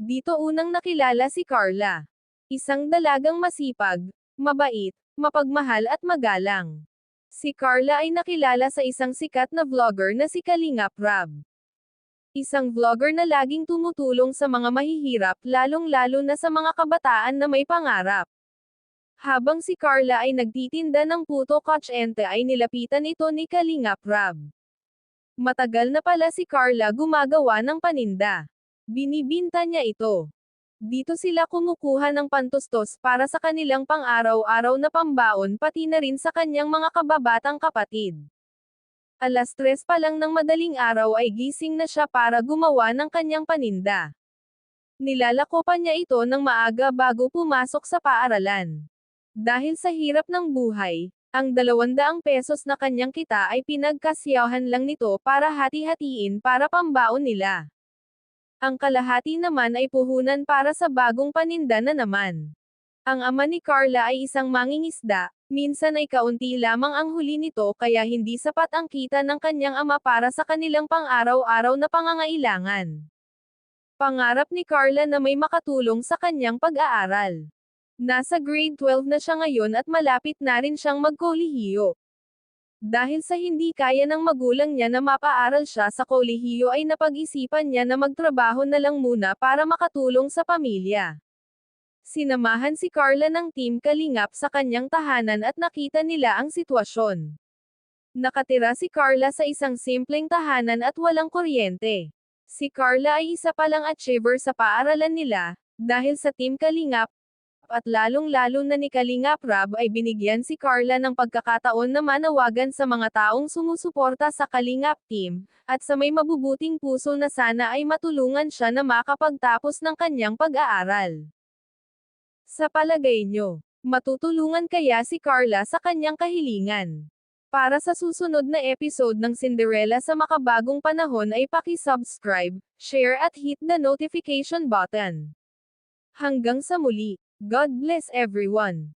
Dito unang nakilala si Carla. Isang dalagang masipag, mabait, mapagmahal at magalang. Si Carla ay nakilala sa isang sikat na vlogger na si Kalingap Rab. Isang vlogger na laging tumutulong sa mga mahihirap lalong-lalo na sa mga kabataan na may pangarap. Habang si Carla ay nagtitinda ng puto kachente ay nilapitan ito ni Kalingap Rab. Matagal na pala si Carla gumagawa ng paninda. Binibinta niya ito. Dito sila kumukuha ng pantustos para sa kanilang pang-araw-araw na pambaon pati na rin sa kanyang mga kababatang kapatid. Alas tres pa lang ng madaling araw ay gising na siya para gumawa ng kanyang paninda. Nilalako pa niya ito ng maaga bago pumasok sa paaralan. Dahil sa hirap ng buhay, ang 200 pesos na kanyang kita ay pinagkasyahan lang nito para hati-hatiin para pambaon nila. Ang kalahati naman ay puhunan para sa bagong paninda na naman. Ang ama ni Carla ay isang mangingisda, minsan ay kaunti lamang ang huli nito kaya hindi sapat ang kita ng kanyang ama para sa kanilang pang-araw-araw na pangangailangan. Pangarap ni Carla na may makatulong sa kanyang pag-aaral. Nasa grade 12 na siya ngayon at malapit na rin siyang magkolehiyo. Dahil sa hindi kaya ng magulang niya na mapaaral siya sa kolehiyo ay napag-isipan niya na magtrabaho na lang muna para makatulong sa pamilya. Sinamahan si Carla ng Team Kalingap sa kanyang tahanan at nakita nila ang sitwasyon. Nakatira si Carla sa isang simpleng tahanan at walang kuryente. Si Carla ay isa palang achiever sa paaralan nila, dahil sa Team Kalingap, at lalong-lalo na ni Kalingap Rab ay binigyan si Carla ng pagkakataon na manawagan sa mga taong sumusuporta sa Kalingap team, at sa may mabubuting puso na sana ay matulungan siya na makapagtapos ng kanyang pag-aaral. Sa palagay nyo, matutulungan kaya si Carla sa kanyang kahilingan? Para sa susunod na episode ng Cinderella sa makabagong panahon ay paki-subscribe, share at hit the notification button. Hanggang sa muli. God bless everyone.